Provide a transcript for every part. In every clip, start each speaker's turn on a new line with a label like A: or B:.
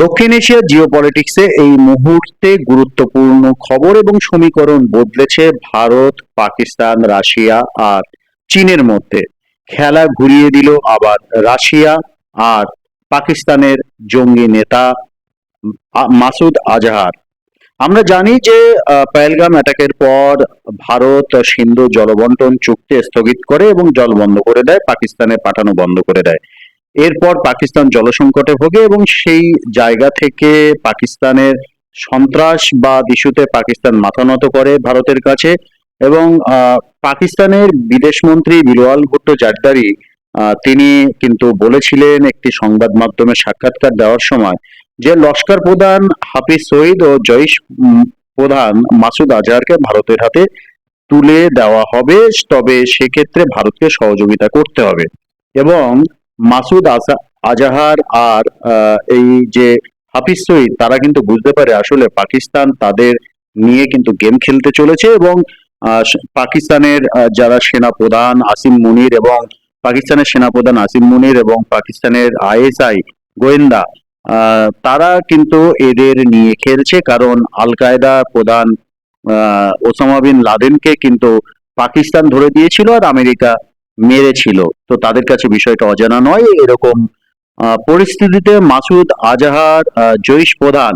A: দক্ষিণ এশিয়ার জিওপলিটিক্সে এই মুহূর্তে গুরুত্বপূর্ণ খবর এবং সমীকরণ বদলেছে ভারত, পাকিস্তান, রাশিয়া আর চীনের মধ্যে। খেলা ঘুরিয়ে দিল আবার রাশিয়া আর পাকিস্তানের জঙ্গি নেতা মাসুদ আজহার। আমরা জানি যে পহেলগাম অ্যাটাকের পর ভারত সিন্ধু জলবন্টন চুক্তি স্থগিত করে এবং জল বন্ধ করে দেয়, পাকিস্তানে পাঠানো বন্ধ করে দেয়। এরপর পাকিস্তান জলসংকটে ভোগে এবং সেই জায়গা থেকে পাকিস্তানের সন্ত্রাসবাদ ইস্যুতে পাকিস্তান মাথা নত করে ভারতের কাছে এবং পাকিস্তানের বিদেশমন্ত্রী বিরওয়াল ভুট্টো জারদারি তিনি কিন্তু বলেছিলেন একটি সংবাদ মাধ্যমে সাক্ষাৎকার দেওয়ার সময় যে লস্কর প্রধান হাফিজ সঈদ ও জৈশ প্রধান মাসুদ আজহারকে ভারতের হাতে তুলে দেওয়া হবে, তবে সেক্ষেত্রে ভারতকে সহযোগিতা করতে হবে এবং মাসুদ আজা- আজাহার আর এই যে হাফিজ সঈদ, তারা কিন্তু বুঝতে পারে আসলে পাকিস্তান তাদের নিয়ে কিন্তু গেম খেলতে চলেছে এবং পাকিস্তানের যারা সেনা প্রধান আসিম মুনির এবং পাকিস্তানের সেনাপ্রধান আসিম মুনির এবং পাকিস্তানের আইএসআই গোয়েন্দা তারা কিন্তু এদের নিয়ে খেলছে কারণ আল কায়দা প্রধান ওসামা বিন লাদেনকে কিন্তু পাকিস্তান ধরে দিয়েছিল আর আমেরিকা মেরেছিল। তো তাদের কাছে বিষয়টা অজানা নয়। এরকম পরিস্থিতিতে মাসুদ আজাহার জৈশ প্রধান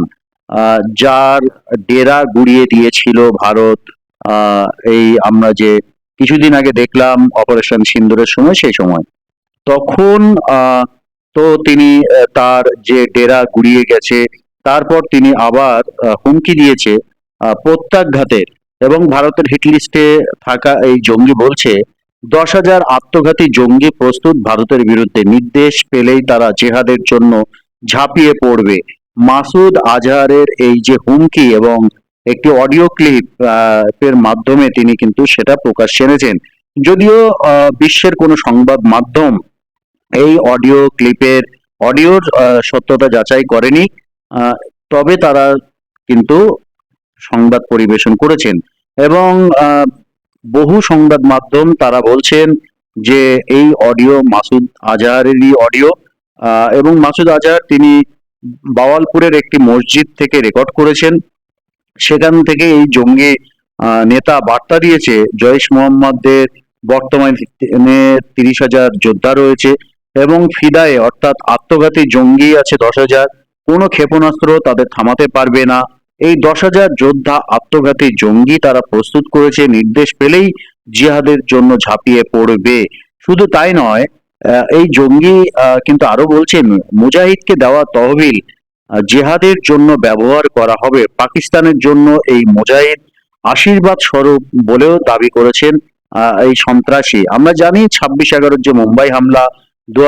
A: যার ডেরা গুড়িয়ে দিয়েছিল ভারত এই আমরা যে কিছুদিন আগে দেখলাম অপারেশন সিন্দুরের সময়, সেই সময়। তখন তো তিনি তার যে ডেরা গুড়িয়ে গেছে, তারপর তিনি আবার হুমকি দিয়েছে প্রত্যাঘাতের। এবং ভারতের হিটলিস্টে থাকা এই জঙ্গি বলছে দশ হাজার আত্মঘাতী জঙ্গি প্রস্তুত ভারতের বিরুদ্ধে নির্দেশ পেলেই তারা জেহাদের জন্য ঝাঁপিয়ে পড়বে। মাসুদ আজহারের এই যে হুমকি এবং একটি অডিও ক্লিপ এর মাধ্যমে তিনি কিন্তু সেটা প্রকাশ এনেছেন। যদিও বিশ্বের কোনো সংবাদ মাধ্যম এই অডিও ক্লিপের অডিওর সত্যতা যাচাই করেনি তবে তারা কিন্তু সংবাদ পরিবেশন করেছেন। এবং বহু সংবাদ মাধ্যম তারা বলছেন যে এই অডিও মাসুদ আজহারেরই অডিও এবং মাসুদ আজহার তিনি বাওয়ালপুরের একটি মসজিদ থেকে রেকর্ড করেছেন। সেখান থেকে এই জঙ্গি নেতা বার্তা দিয়েছে, জয়েশ মোহাম্মদের বর্তমানে তিরিশ হাজার যোদ্ধা রয়েছে এবং ফিদায়ে অর্থাৎ আত্মঘাতী জঙ্গি আছে দশ হাজার। কোনো ক্ষেপণাস্ত্র তাদের থামাতে পারবে না। এই দশ হাজার যোদ্ধা আত্মঘাতী জঙ্গি তারা প্রস্তুত করেছে, নির্দেশ পেলেই জিহাদের জন্য ঝাঁপিয়ে পড়বে। শুধু তাই নয় এই জঙ্গি কিন্তু আরও বলছেন, মুজাহিদকে দেওয়া তহবিল জেহাদের জন্য ব্যবহার করা হবে। পাকিস্তানের জন্য এই মুজাহিদ আশীর্বাদ স্বরূপ বলেও দাবি করেছেন এই সন্ত্রাসী। আমরা জানি, ছাব্বিশ এগারোর যে মুম্বাই হামলা দু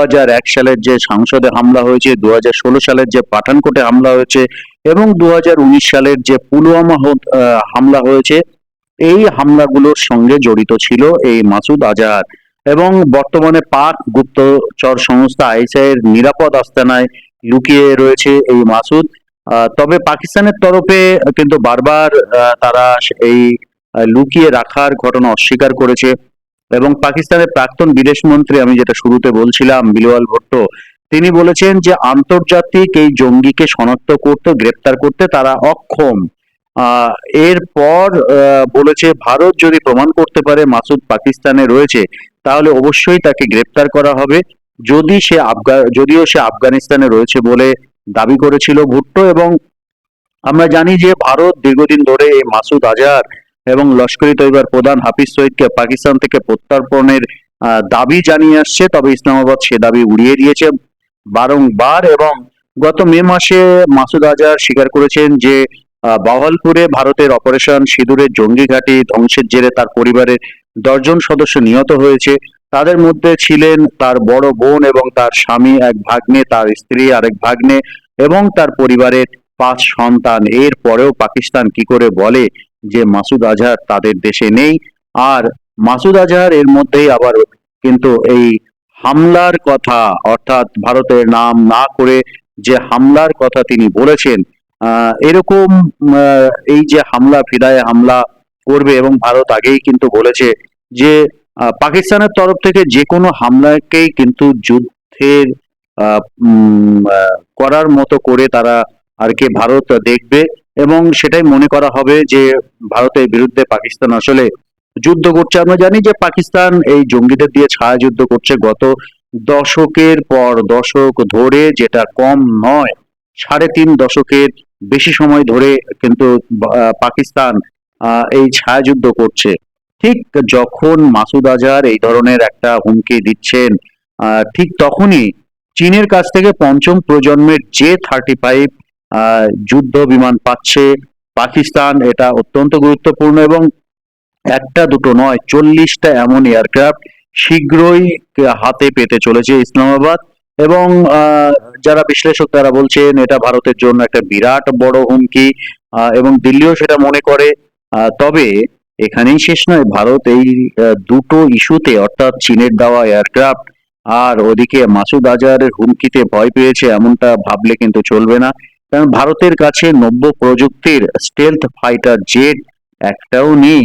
A: সালের যে সংসদে হামলা হয়েছে দু সালের যে পাঠানকোটে হামলা হয়েছে এবং দু সালের যে পুলওয়ামা হামলা হয়েছে, এই হামলাগুলোর সঙ্গে জড়িত ছিল এই মাসুদ আজহার এবং বর্তমানে পাক গুপ্তচর সংস্থা আইএসআই এর নিরাপদ আস্তানায় লুকিয়ে রয়েছে এই মাসুদ। তবে পাকিস্তানের তরফে কিন্তু বারবার তারা এই লুকিয়ে রাখার ঘটনা অস্বীকার করেছে। এবং পাকিস্তানের প্রাক্তন বিদেশমন্ত্রী আমি যেটা শুরুতে বলছিলাম, বিলওয়াল ভুট্টো, তিনি বলেছেন যে আন্তর্জাতিক এই জঙ্গিকে শনাক্ত করতে, গ্রেপ্তার করতে তারা অক্ষম। এরপর বলেছে ভারত যদি প্রমাণ করতে পারে মাসুদ পাকিস্তানে রয়েছে, তাহলে অবশ্যই তাকে গ্রেপ্তার করা হবে। যদি সে আফগান যদিও সে আফগানিস্তানে রয়েছে বলে দাবি করেছিল ভুট্টো এবং আমরা জানি যে ভারত দীর্ঘদিন ধরে এই মাসুদ আজহার এবং লস্করি তৈবার প্রধান হাফিজ সঈদকে পাকিস্তান থেকে প্রত্যর্পণের দাবি জানিয়ে আসছে। তবে ইসলামাবাদ সে দাবি উড়িয়ে দিয়েছে। বারংবার এবং গত মে মাসে মাসুদ আজহার স্বীকার করেছেন যে বাহালপুরে ভারতের অপারেশন সিঁদুরের জঙ্গি ঘাঁটি ধ্বংসের জেরে তার পরিবারের দশজন সদস্য নিহত হয়েছে। তাদের মধ্যে ছিলেন তার বড় বোন এবং তার স্বামী এক ভাগ্নে, তার স্ত্রী আরেক ভাগ্নে এবং তার পরিবারের পাঁচ সন্তান। এর পরেও পাকিস্তান কি করে বলে যে মাসুদ আজহার তাদের দেশে নেই। আর মাসুদ আজহার এর মধ্যেই আবার কিন্তু এই হামলার কথা, অর্থাৎ ভারতের নাম না করে যে হামলার কথা তিনি বলেছেন এরকম এই যে হামলা, ফিদায় হামলা করবে এবং ভারত আগেই কিন্তু বলেছে যে পাকিস্তানের তরফ থেকে যে কোনো হামলাকেই কিন্তু যুদ্ধের করার মতো করে তারা আর কি ভারত দেখবে। এবং সেটাই মনে করা হবে যে ভারতের বিরুদ্ধে পাকিস্তান আসলে যুদ্ধ করছে। আমরা জানি যে পাকিস্তান এই জঙ্গিদের দিয়ে ছায়া যুদ্ধ করছে গত দশকের পর দশক ধরে, যেটা কম নয়, সাড়ে তিন দশকের বেশি সময় ধরে কিন্তু পাকিস্তান এই ছায়াযুদ্ধ করছে। ঠিক যখন মাসুদ আজহার এই ধরনের একটা হুমকি দিচ্ছেন ঠিক তখনই চীনের কাছ থেকে পঞ্চম প্রজন্মের জে থার্টি ফাইভ যুদ্ধ বিমান পাচ্ছে। পাকিস্তান এটা অত্যন্ত গুরুত্বপূর্ণ এবং একটা দুটো নয়, চল্লিশটা এমন এয়ারক্রাফট শীঘ্রই হাতে পেতে চলেছে ইসলামাবাদ এবং যারা বিশ্লেষক তারা বলছেন এটা ভারতের জন্য একটা বিরাট বড় হুমকি এবং দিল্লিও সেটা মনে করে। তবে এখানেই শেষ নয়, ভারত এই দুটো ইস্যুতে অর্থাৎ চীনের দেওয়া এয়ারক্রাফট আর ওদিকে মাসুদ আজহারের হুমকিতে ভয় পেয়েছে এমনটা ভাবলে কিন্তু চলবে না। কারণ ভারতের কাছে নব্য প্রযুক্তির স্টেলথ ফাইটার জেট একটাও নেই।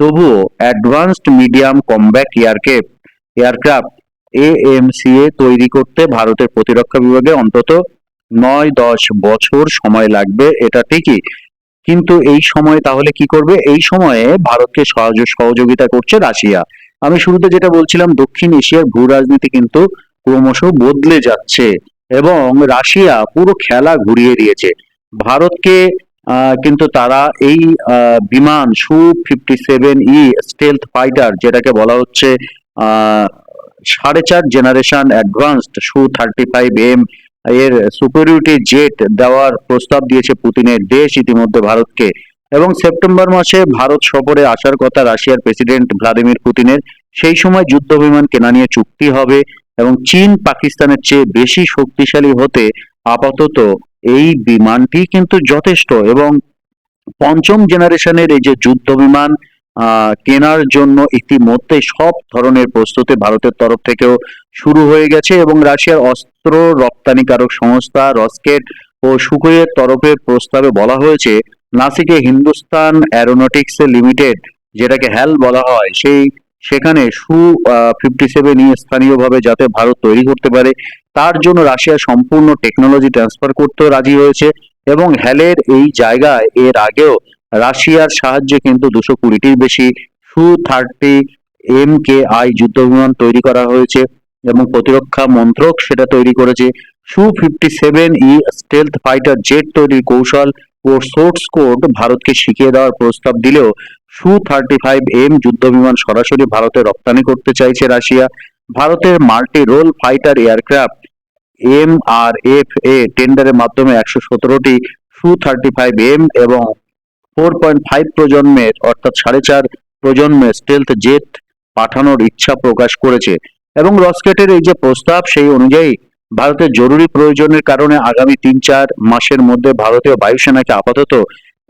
A: তবুও advanced medium combat aircraft aircraft AMCA তৈরি করতে ভারতের প্রতিরক্ষা বিভাগে অন্তত নয় দশ বছর সময় লাগবে, এটা ঠিকই। কিন্তু এই সময় তাহলে কি করবে? এই সময়ে ভারতকে সহযোগিতা করছে রাশিয়া। আমি শুরুতে যেটা বলছিলাম, দক্ষিণ এশিয়ার ভূ রাজনীতি কিন্তু ক্রমশ বদলে যাচ্ছে। এবং রাশিয়া পুরো খেলা ঘুরিয়ে দিয়েছে। ভারতকে কিন্তু তারা এই বিমান Su fifty seven E stealth fighter যেটাকে বলা হচ্ছে সাড়ে চার generation advanced Su thirty five M এর সুপেরিয়রিটি জেট দেওয়ার প্রস্তাব দিয়েছে পুতিনের দেশ ইতিমধ্যে ভারতকে। এবং সেপ্টেম্বর মাসে ভারত সফরে আসার কথা রাশিয়ার প্রেসিডেন্ট ভ্লাদিমির পুতিনের। সেই সময় যুদ্ধ বিমান কেনা নিয়ে চুক্তি হবে। এবং চীন পাকিস্তানের চেয়ে বেশি শক্তিশালী হতে আপাতত এই বিমানটি কিন্তু যথেষ্ট এবং পঞ্চম জেনারেশনের এই যে যুদ্ধ বিমান কেনার জন্য ইতিমধ্যে সব ধরনের প্রস্তুতি ভারতের তরফ থেকেও শুরু হয়ে গেছে এবং রাশিয়ার অস্ত্র রপ্তানিকারক সংস্থা রসকেট ও সুকোয়ের তরফে প্রস্তাবে বলা হয়েছে, নাসিকে হিন্দুস্তান অ্যারোনটিক্স লিমিটেড, যেটাকে হ্যাল বলা হয়, সেই সেখানে সু ফিফটি সেভেন ই স্থানীয়ভাবে যাতে ভারত তৈরি করতে পারে, তার জন্য রাশিয়া সম্পূর্ণ টেকনোলজি ট্রান্সফার করতেও রাজি হয়েছে এবং হ্যালের এই জায়গায় এর আগেও রাশিয়ার সাহায্যে কিন্তু দুশো কুড়িটির বেশি সু থার্টি এম কে আই যুদ্ধ বিমান তৈরি করা হয়েছে এবং প্রতিরক্ষা মন্ত্রক সেটা তৈরি করেছে। Su fifty seven E stealth fighter jet তৈরির কৌশল ও সোর্স কোড ভারতকে শিখিয়ে দেওয়ার প্রস্তাব দিলেও সু থার্টি ফাইভ এম যুদ্ধ বিমান সরাসরি ভারতে রপ্তানি করতে চাইছে রাশিয়া। ভারতের multi role fighter aircraft, M R F A, টেন্ডারের মাধ্যমে একশো সতেরোটি সু থার্টি ফাইভ এম এবং ফোর পয়েন্ট ফাইভ প্রজন্মের, অর্থাৎ সাড়ে চার প্রজন্মের স্টেলথ জেট পাঠানোর ইচ্ছা প্রকাশ করেছে। এবং রসকেটের এই যে প্রস্তাব, সেই অনুযায়ী ভারতের জরুরি প্রয়োজনের কারণে আগামী তিন চার মাসের মধ্যে ভারতীয় বায়ুসেনাকে আপাতত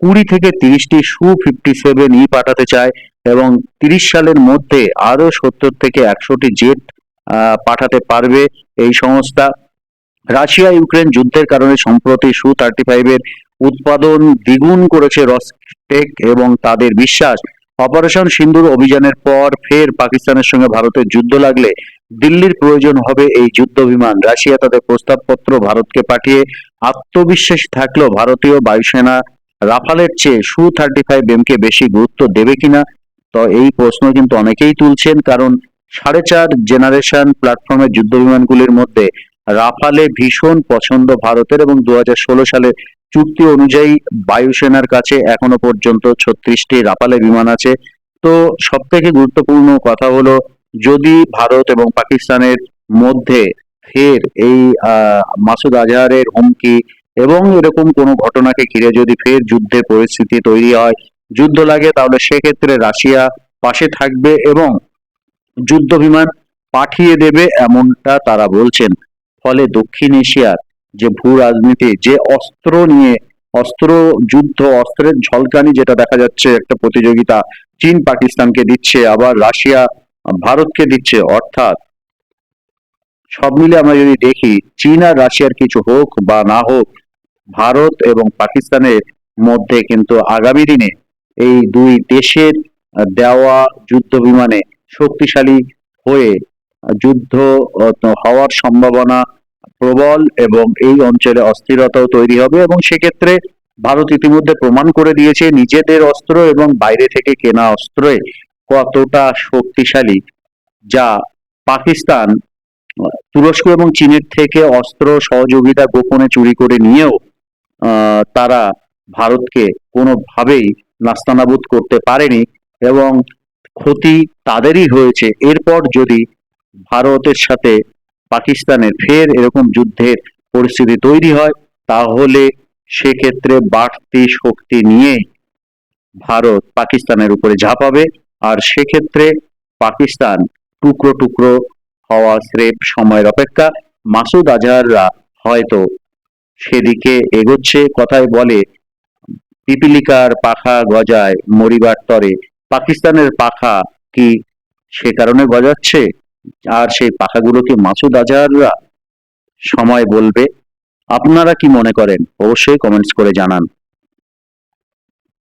A: কুড়ি থেকে তিরিশটি সু ফিফটি সেভেন ই পাঠাতে চায় এবং তিরিশ সালের মধ্যে আরও সত্তর থেকে একশোটি জেট পাঠাতে পারবে এই সংস্থা। রাশিয়া ইউক্রেন যুদ্ধের কারণে সম্প্রতি সু থার্টি ফাইভের উৎপাদন দ্বিগুণ করেছে রসটেক এবং তাদের বিশ্বাস। অপারেশন সিন্দুর অভিযানের পর ফের পাকিস্তানের সঙ্গে ভারতের যুদ্ধ লাগলে দিল্লির প্রয়োজন হবে এই যুদ্ধ বিমান। রাশিয়া তাদের প্রস্তাবপত্র ভারতকে পাঠিয়ে আত্মবিশ্বাসী থাকলেও ভারতীয় বায়ুসেনা রাফালের চেয়ে সু থার্টি ফাইভ এম কে বেশি গুরুত্ব দেবে কিনা? তো এই প্রশ্ন কিন্তু অনেকেই তুলছেন, কারণ সাড়ে চার জেনারেশন প্ল্যাটফর্মের যুদ্ধ বিমানগুলির মধ্যে রাফালে ভীষণ পছন্দ ভারতের এবং দু সালের চুক্তি অনুযায়ী বায়ুসেনার কাছে এখনও পর্যন্ত ছত্রিশটি রাফালে বিমান আছে। তো সব থেকে গুরুত্বপূর্ণ কথা হলো, যদি ভারত এবং পাকিস্তানের মধ্যে ফের এই মাসুদ আজহারের হুমকি এবং এরকম কোনো ঘটনাকে ঘিরে যদি ফের যুদ্ধের পরিস্থিতি তৈরি হয়, যুদ্ধ লাগে, তাহলে সেক্ষেত্রে রাশিয়া পাশে থাকবে এবং যুদ্ধ বিমান পাঠিয়ে দেবে এমনটা তারা বলছেন। ফলে দক্ষিণ এশিয়ার যে ভূ রাজনীতি, যে অস্ত্র নিয়ে, অস্ত্র যুদ্ধ, অস্ত্রের ঝলকানি যেটা দেখা যাচ্ছে, একটা প্রতিযোগিতা চীন পাকিস্তানকে দিচ্ছে, আবার রাশিয়া ভারতকে দিচ্ছে, অর্থাৎ সব মিলে আমরা যদি দেখি, চীন আর রাশিয়ার কিছু হোক বা না হোক ভারত এবং পাকিস্তানের মধ্যে কিন্তু আগামী দিনে এই দুই দেশের দেওয়া যুদ্ধ বিমানে শক্তিশালী হয়ে যুদ্ধ হওয়ার সম্ভাবনা প্রবল এবং এই অঞ্চলে অস্থিরতাও তৈরি হবে এবং সেক্ষেত্রে ভারত ইতিমধ্যে প্রমাণ করে দিয়েছে নিজেদের অস্ত্র এবং বাইরে থেকে কেনা অস্ত্রে কতটা শক্তিশালী, যা পাকিস্তান, তুরস্ক এবং চীনের থেকে অস্ত্র সহযোগিতা গোপনে চুরি করে নিয়েও তারা ভারতকে কোনোভাবেই নাস্তানাবুদ করতে পারেনি এবং ক্ষতি তাদেরই হয়েছে। এরপর যদি ভারতের সাথে পাকিস্তানের ফের এরকম যুদ্ধের পরিস্থিতি তৈরি হয়, তাহলে সেক্ষেত্রে বাড়তি শক্তি নিয়ে ভারত পাকিস্তানের উপরে ঝাঁপাবে আর সেক্ষেত্রে পাকিস্তান টুকরো টুকরো হওয়া স্রেফ সময়ের অপেক্ষা। মাসুদ আজহাররা হয়তো সেদিকে এগোচ্ছে, কথায় বলে, পিপিলিকার পাখা গজায় মরিবার তরে, পাকিস্তানের পাখা কি সে কারণে গজাচ্ছে? আর সেই পাখাগুলোকে মাসুদ আজহাররা? সময় বলবে। আপনারা কি মনে করেন? অবশ্যই কমেন্টস করে জানান।